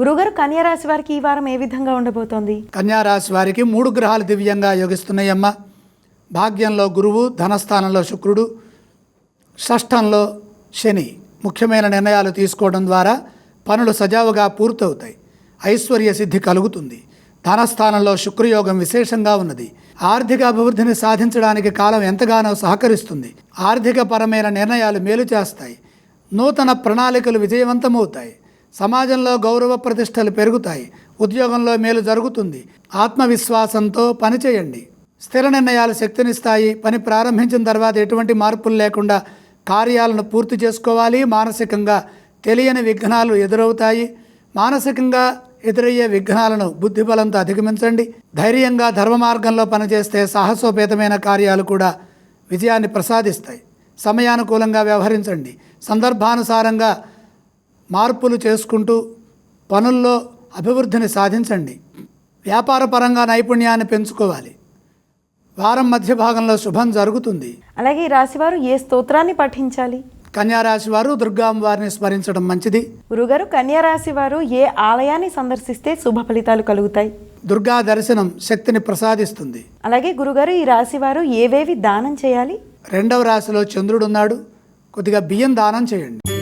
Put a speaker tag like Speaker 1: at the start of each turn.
Speaker 1: గురుగారు కన్యారాశి వారికి ఈ వారం ఏ విధంగా ఉండబోతోంది?
Speaker 2: కన్యారాశి వారికి మూడు గ్రహాలు దివ్యంగా యోగిస్తున్నాయమ్మ. భాగ్యంలో గురువు ధనస్థానంలో శుక్రుడు షష్ఠంలో శని. ముఖ్యమైన నిర్ణయాలు తీసుకోవడం ద్వారా పనులు సజావుగా పూర్తవుతాయి. ఐశ్వర్య సిద్ధి కలుగుతుంది. ధనస్థానంలో శుక్రయోగం విశేషంగా ఉన్నది. ఆర్థిక అభివృద్ధిని సాధించడానికి కాలం ఎంతగానో సహకరిస్తుంది. ఆర్థికపరమైన నిర్ణయాలు మేలు చేస్తాయి. నూతన ప్రణాళికలు విజయవంతమవుతాయి. సమాజంలో గౌరవ ప్రతిష్టలు పెరుగుతాయి. ఉద్యోగంలో మేలు జరుగుతుంది. ఆత్మవిశ్వాసంతో పనిచేయండి స్థిర నిర్ణయాలు శక్తినిస్తాయి. పని ప్రారంభించిన తర్వాత ఎటువంటి మార్పులు లేకుండా కార్యాలను పూర్తి చేసుకోవాలి. మానసికంగా తెలియని విఘ్నాలు ఎదురవుతాయి. మానసికంగా ఎదురయ్యే విఘ్నాలను బుద్ధిబలంతో అధిగమించండి. ధైర్యంగా ధర్మ మార్గంలో పనిచేస్తే సాహసోపేతమైన కార్యాలు కూడా విజయాన్ని ప్రసాదిస్తాయి. సమయానుకూలంగా వ్యవహరించండి. సందర్భానుసారంగా మార్పులు చేసుకుంటూ పనుల్లో అభివృద్ధిని సాధించండి. వ్యాపారపరంగా నైపుణ్యాన్ని పెంచుకోవాలి. వారం మధ్య భాగంలో శుభం జరుగుతుంది.
Speaker 1: అలాగే ఈ రాశివారు ఏ స్తోత్రాన్ని పఠించాలి
Speaker 2: కన్యారాశి వారు దుర్గామ్మవారిని స్మరించడం మంచిది.
Speaker 1: గురుగారు కన్యా రాశి వారు ఏ ఆలయాన్ని సందర్శిస్తే శుభ ఫలితాలు కలుగుతాయి?
Speaker 2: దుర్గా దర్శనం శక్తిని ప్రసాదిస్తుంది.
Speaker 1: అలాగే గురుగారు ఈ రాశి వారు ఏవేవి దానం చేయాలి?
Speaker 2: రెండవ రాశిలో చంద్రుడు ఉన్నాడు. కొద్దిగా బియ్యం దానం చేయండి.